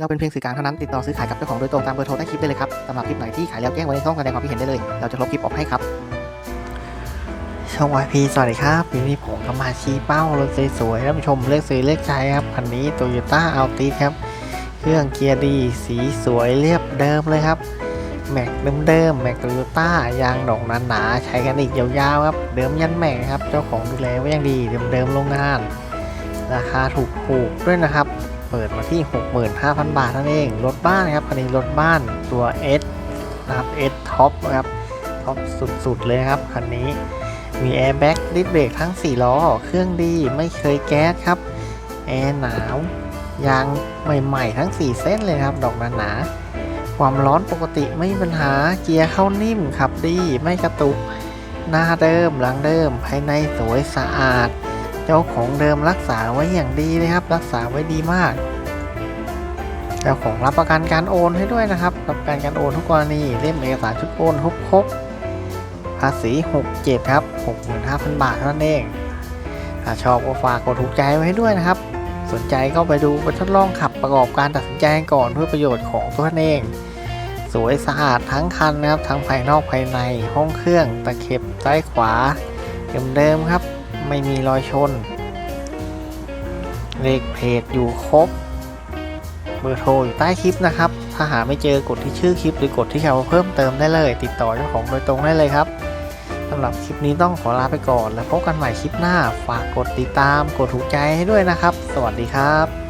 เราเป็นเพียงสื่อกลางเท่านั้นติดต่อซื้อขายกับเจ้าของโดยตรงตามเบอร์โทรใต้คลิปได้เลยครับสำหรับคลิปไหนที่ขายแล้วแจ้งไว้ในช่องแสดงความคิดเห็นได้เลย เราจะลบคลิปออกให้ครับช่องวายพีสวัสดีครับวันนี้ผมก็มาชี้เป้ารถสวยๆท่านผู้ชมเลือกซื้อเลือกใช้ครับคันนี้ Toyota a l t i s ครับ เครื่องเกียร์ดีสีสวยเรียบเดิมเลยครับแม็กเดิมๆแม็กโตโยต้ายางดอกหนาๆใช้กันอีกยาวๆครับ เดิมยันแม็กครับ เจ้าของดูแลไว้อย่างดีเดิมๆโรงงาน ราคาถูกๆด้วยนะครับ เปิดมาที่ 65,000 บาทนั่นเองรถบ้านครับคันนี้รถบ้านตัว S นะครับ S Top นะครับท็อปสุดๆเลยครับคันนี้มีแอร์แบ็กดิสเบรกทั้ง 4 ล้อ เครื่องดีไม่เคยแก๊สครับ แอร์หนาวยางใหม่ๆ ทั้ง 4 เส้นเลยครับ ดอกหนาๆความร้อนปกติไม่มีปัญหาเกียร์เข้านิ่มขับดีไม่กระตุกหน้าเดิมหลังเดิม ภายในสวยสะอาด จ้าของเดิมรักษาไว้อย่างดีเลยครับ รักษาไว้ดีมาก เจ้าของรับประกันการโอนให้ด้วยนะครับ รับประกันการโอนทุกกรณีเล่มเอกสารชุดโอนครบครบภาษี67ครับ65,000 บาทเท่านั้นเองถ้าชอบก็ฝากกดถูกใจไว้ให้ด้วยนะครับ สนใจก็ไปดูไปทดลองขับประกอบการตัดสินใจก่อนเพื่อประโยชน์ของตัวเอง สวยสะอาดทั้งคันนะครับ ทั้งภายนอกภายในห้องเครื่องตะเข็บซ้ายขวาเดิมๆครับ ไม่มีรอยชน เลขเพจอยู่ครบ เบอร์โทรอยู่ใต้คลิปนะครับ ถ้าหาไม่เจอกดที่ชื่อคลิปหรือกดที่คำว่าเพิ่มเติมได้เลย ติดต่อเจ้าของโดยตรงได้เลยครับสำหรับคลิปนี้ต้องขอลาไปก่อน แล้วพบกันใหม่คลิปหน้า ฝากกดติดตาม กดถูกใจให้ด้วยนะครับ สวัสดีครับ